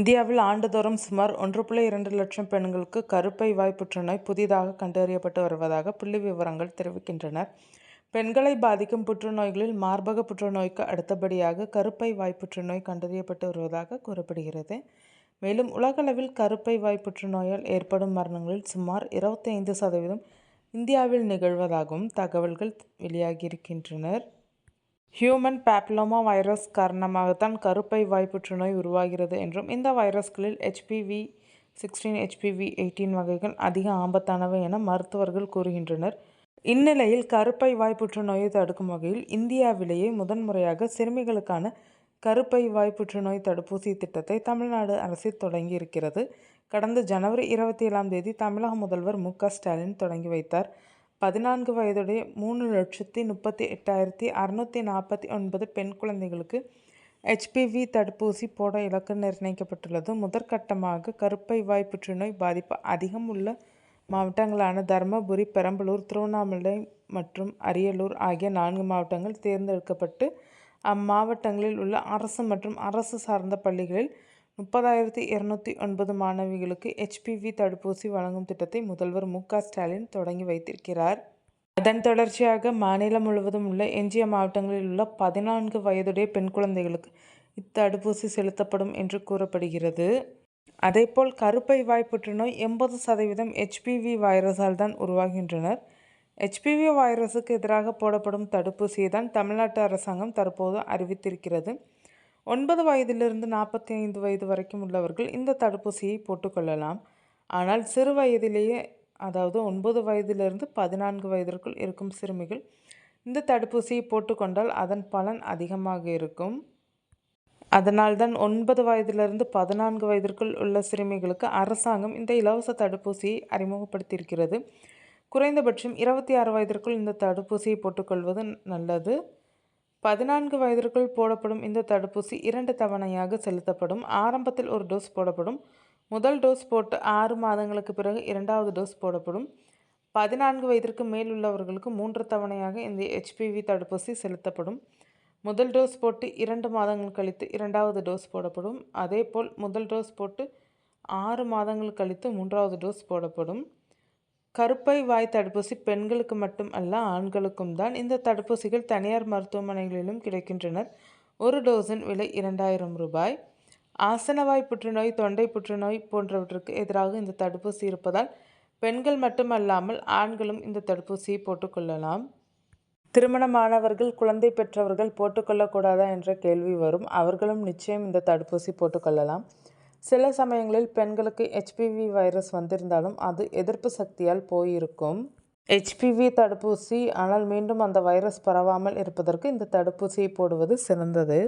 இந்தியாவில் ஆண்டுதோறும் சுமார் ஒன்று புள்ளி இரண்டு லட்சம் பெண்களுக்கு கருப்பை வாய் புற்றுநோய் புதிதாக கண்டறியப்பட்டு வருவதாக புள்ளி விவரங்கள் தெரிவிக்கின்றன. பெண்களை பாதிக்கும் புற்றுநோய்களில் மார்பக புற்றுநோய்க்கு அடுத்தபடியாக கருப்பை வாய் புற்றுநோய் கண்டறியப்பட்டு வருவதாக கூறப்படுகிறது. மேலும் உலகளவில் கருப்பை வாய் புற்றுநோயால் ஏற்படும் மரணங்களில் சுமார் இருபத்தைந்து சதவீதம் இந்தியாவில் நிகழ்வதாகவும் தகவல்கள் வெளியாகியிருக்கின்றனர். ஹியூமன் பேப்லோமா வைரஸ் காரணமாகத்தான் கருப்பை வாய் புற்றுநோய் உருவாகிறது என்றும் இந்த வைரஸ்களில் ஹெச்பிவி சிக்ஸ்டீன் ஹெச்பிவி எயிட்டீன் வகைகள் அதிக ஆபத்தானவை என மருத்துவர்கள் கூறுகின்றனர். இந்நிலையில் கருப்பை வாய் புற்றுநோயை தடுக்கும் வகையில் இந்தியாவிலேயே முதன்முறையாக சிறுமிகளுக்கான கருப்பை வாய் புற்றுநோய் தடுப்பூசி திட்டத்தை தமிழ்நாடு அரசு தொடங்கி இருக்கிறது கடந்த ஜனவரி இருபத்தி ஏழாம் தேதி தமிழக முதல்வர் மு க ஸ்டாலின் தொடங்கி வைத்தார். பதினான்கு வயதுடைய மூணு லட்சத்தி முப்பத்தி எட்டாயிரத்தி அறுநூற்றி நாற்பத்தி ஒன்பது பெண் குழந்தைகளுக்கு ஹெச்பிவி தடுப்பூசி போட இலக்கு நிர்ணயிக்கப்பட்டுள்ளது. முதற்கட்டமாக கருப்பை வாய் புற்றுநோய் பாதிப்பு அதிகம் உள்ள மாவட்டங்களான தருமபுரி பெரம்பலூர் திருவண்ணாமலை மற்றும் அரியலூர் ஆகிய நான்கு மாவட்டங்கள் தேர்ந்தெடுக்கப்பட்டு அம்மாவட்டங்களில் உள்ள அரசு மற்றும் அரசு சார்ந்த பள்ளிகளில் முப்பதாயிரத்தி இருநூற்றி ஒன்பது மாணவிகளுக்கு ஹெச்பிவி தடுப்பூசி வழங்கும் திட்டத்தை முதல்வர் மு ஸ்டாலின் தொடங்கி வைத்திருக்கிறார். அதன் தொடர்ச்சியாக மாநிலம் முழுவதும் உள்ள எஞ்சிய மாவட்டங்களில் உள்ள பதினான்கு வயதுடைய பெண் குழந்தைகளுக்கு இத்தடுப்பூசி செலுத்தப்படும் என்று கூறப்படுகிறது. அதேபோல் கருப்பை வாய் புற்றுநோய் எண்பது சதவீதம் ஹெச்பிவி வைரஸால் தான் உருவாகின்றனர். ஹெச்பிவி வைரஸுக்கு எதிராக போடப்படும் தடுப்பூசியை தான் தமிழ்நாட்டு அரசாங்கம் தற்போது அறிவித்திருக்கிறது. ஒன்பது வயதிலிருந்து நாற்பத்தி ஐந்து வயது வரைக்கும் உள்ளவர்கள் இந்த தடுப்பூசியை போட்டுக்கொள்ளலாம் ஆனால் சிறு வயதிலேயே அதாவது ஒன்பது வயதிலிருந்து பதினான்கு வயதிற்குள் இருக்கும் சிறுமிகள் இந்த தடுப்பூசியை போட்டுக்கொண்டால் அதன் பலன் அதிகமாக இருக்கும். அதனால்தான் ஒன்பது வயதிலிருந்து பதினான்கு வயதிற்குள் உள்ள சிறுமிகளுக்கு அரசாங்கம் இந்த இலவச தடுப்பூசியை அறிமுகப்படுத்தியிருக்கிறது. குறைந்தபட்சம் இருபத்தி ஆறு வயதிற்குள் இந்த தடுப்பூசியை போட்டுக்கொள்வது நல்லது. பதினான்கு வயதிற்குள் போடப்படும் இந்த தடுப்பூசி இரண்டு தவணையாக செலுத்தப்படும். ஆரம்பத்தில் ஒரு டோஸ் போடப்படும். முதல் டோஸ் போட்டு ஆறு மாதங்களுக்கு பிறகு இரண்டாவது டோஸ் போடப்படும். பதினான்கு வயதிற்கு மேல் உள்ளவர்களுக்கு மூன்று தவணையாக இந்த ஹெச்பிவி தடுப்பூசி செலுத்தப்படும். முதல் டோஸ் போட்டு இரண்டு மாதங்கள் கழித்து இரண்டாவது டோஸ் போடப்படும். அதேபோல் முதல் டோஸ் போட்டு ஆறு மாதங்கள் கழித்து மூன்றாவது டோஸ் போடப்படும். கருப்பை வாய் தடுப்பூசி பெண்களுக்கு மட்டும் அல்ல ஆண்களுக்கும் தான். இந்த தடுப்பூசிகள் தனியார் மருத்துவமனைகளிலும் கிடைக்கின்றனர். ஒரு டோஸின் விலை இரண்டாயிரம் ரூபாய். ஆசனவாய் புற்றுநோய் தொண்டை புற்றுநோய் போன்றவற்றுக்கு எதிராக இந்த தடுப்பூசி இருப்பதால் பெண்கள் மட்டுமல்லாமல் ஆண்களும் இந்த தடுப்பூசியை போட்டுக்கொள்ளலாம் திருமணமானவர்கள் குழந்தை பெற்றவர்கள் போட்டுக்கொள்ளக்கூடாதா என்ற கேள்வி வரும். அவர்களும் நிச்சயம் இந்த தடுப்பூசி போட்டுக்கொள்ளலாம் சில சமயங்களில் பெண்களுக்கு ஹெச்பிவி வைரஸ் வந்திருந்தாலும் அது எதிர்ப்பு சக்தியால் போயிருக்கும். ஹெச்பிவி தடுப்பூசி ஆனால் மீண்டும் அந்த வைரஸ் பரவாமல் இருப்பதற்கு இந்த தடுப்பூசியை போடுவது சிறந்தது.